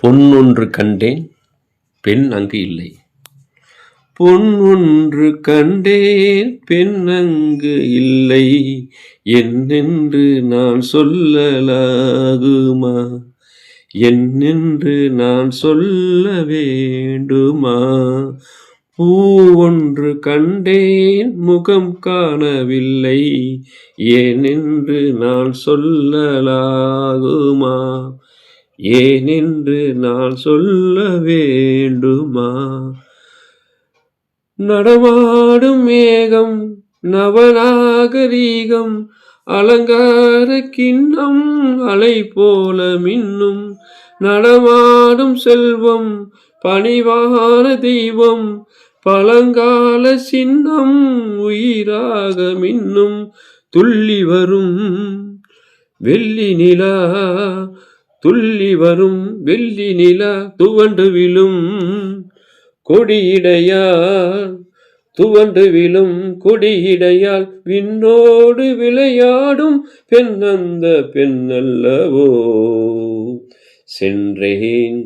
பொன் ஒன்று கண்டேன் பெண் அங்கு இல்லை. பொன் ஒன்று கண்டேன் பெண் அங்கு இல்லை. என்னென்று நான் சொல்லலாகுமா? என்னென்று நான் சொல்ல வேண்டுமா? பூ ஒன்று கண்டேன் முகம் காணவில்லை. ஏனென்று நான் சொல்லலாகுமா? ஏனென்று நான் சொல்ல வேண்டுமா? நடமாடும் மேகம் நவநாகரீகம் அலங்கார கிண்ணம் அலை போல மின்னும். நடமாடும் செல்வம் பணிவான தெய்வம் பழங்கால சின்னம் உயிராக மின்னும். துள்ளி வரும் வெள்ளி நிலா துள்ளி வரும் வெள்ளி நிலா துவண்டு விழும் கொடியிடையால் துவண்டு விழும் கொடியிடையால் விண்ணோடு விளையாடும் பெண்ணந்த பெண்ணல்லவோ? சென்றேன்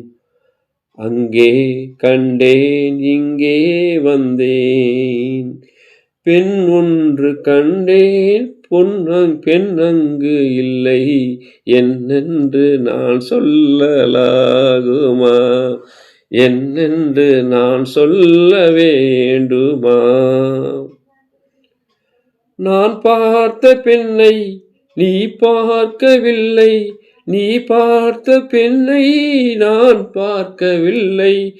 அங்கே கண்டேன் இங்கே வந்தேன். பெண் ஒன்று கண்டேன் பொன்னங் பெண் அங்கு இல்லை. என்னென்று நான் சொல்லலாகுமா? என்னென்று நான் சொல்ல வேண்டுமா? நான் பார்த்த பெண்ணை நீ பார்க்கவில்லை. நீ பார்த்த பெண்ணை நான் பார்க்கவில்லை.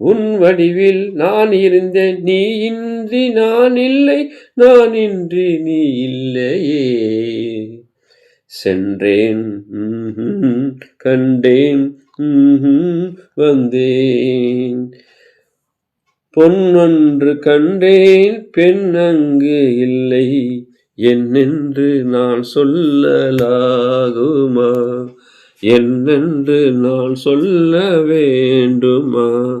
உன் வடிவில் நான் இருந்தேன். நீ இன்றி நான் இல்லை. நான் இன்றி நீ இல்லையே. சென்றேன். கண்டேன். வந்தேன். பொன்னொன்று கண்டேன். பெண் அங்கு இல்லை. என்னென்று நான் சொல்லலாகுமா? என்னென்று நான் சொல்ல வேண்டுமா?